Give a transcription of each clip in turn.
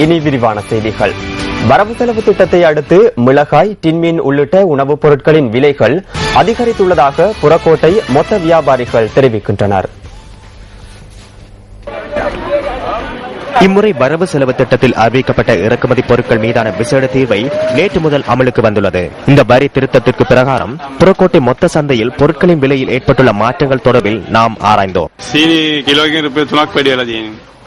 இனி விரிவான செய்திகள். வரவு செலவு திட்டத்தை அடுத்து மிளகாய் டின்மீன் உள்ளிட்ட உணவுப் பொருட்களின் விலைகள் அதிகரித்துள்ளதாக புறக்கோட்டை மொத்த வியாபாரிகள் தெரிவிக்கின்றனர். இம்முறை வரவு செலவு திட்டத்தில் அறிவிக்கப்பட்ட இறக்குமதி பொருட்கள் மீதான விசேட தீர்வை நேற்று முதல் அமலுக்கு வந்துள்ளது. இந்த வரி திருத்தத்திற்கு பிரகாரம் புறக்கோட்டை மொத்த சந்தையில் பொருட்களின் விலையில் ஏற்பட்டுள்ள மாற்றங்கள் தொடர்பில் நாம் ஆராய்ந்தோம்.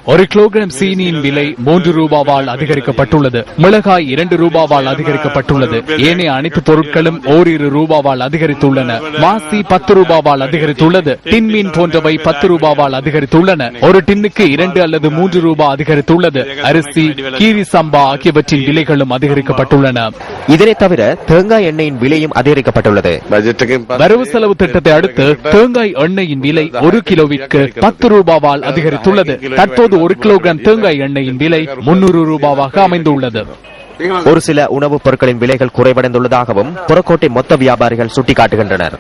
ஒரு கிலோகிராம் சீனியின் விலை மூன்று ரூபாவால் அதிகரிக்கப்பட்டுள்ளது. மிளகாய் இரண்டு ரூபாவால் அதிகரிக்கப்பட்டுள்ளது. ஏனைய அனைத்து பொருட்களும் ஓரிரு ரூபாவால் அதிகரித்துள்ளன. மாசி பத்து ரூபாவால் அதிகரித்துள்ளது. டின் போன்றவை பத்து ரூபாவால் அதிகரித்துள்ளன. ஒரு டின்னுக்கு இரண்டு அல்லது மூன்று ரூபாய் அதிகரித்துள்ளது. அரிசி கீரி சம்பா ஆகியவற்றின் விலைகளும் அதிகரிக்கப்பட்டுள்ளன. இதனை தவிர தேங்காய் எண்ணெயின் விலையும் அதிகரிக்கப்பட்டுள்ளது. வரவு செலவு திட்டத்தை அடுத்து தேங்காய் எண்ணெயின் விலை ஒரு கிலோவிற்கு பத்து ரூபாவால் அதிகரித்துள்ளது. தற்போது தற்போது ஒரு கிலோகிராம் தேங்காய் எண்ணெயின் விலை முன்னூறு ரூபாவாக அமைந்துள்ளது. ஒரு சில உணவுப் பொருட்களின் விலைகள் குறைவடைந்துள்ளதாகவும் புறக்கோட்டை மொத்த வியாபாரிகள் சுட்டிக்காட்டுகின்றனர்.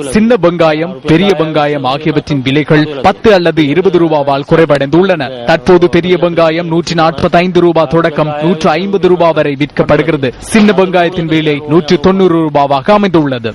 சின்ன வெங்காயம் பெரிய வெங்காயம் ஆகியவற்றின் விலைகள் பத்து அல்லது இருபது ரூபாவால் குறைவடைந்துள்ளன. தற்போது பெரிய வெங்காயம் நூற்றி நாற்பத்தி ஐந்து ரூபாய் தொடக்கம் நூற்று ஐம்பது ரூபாய் வரை விற்கப்படுகிறது. சின்ன வெங்காயத்தின் விலை நூற்றி தொண்ணூறு ரூபாவாக அமைந்துள்ளது.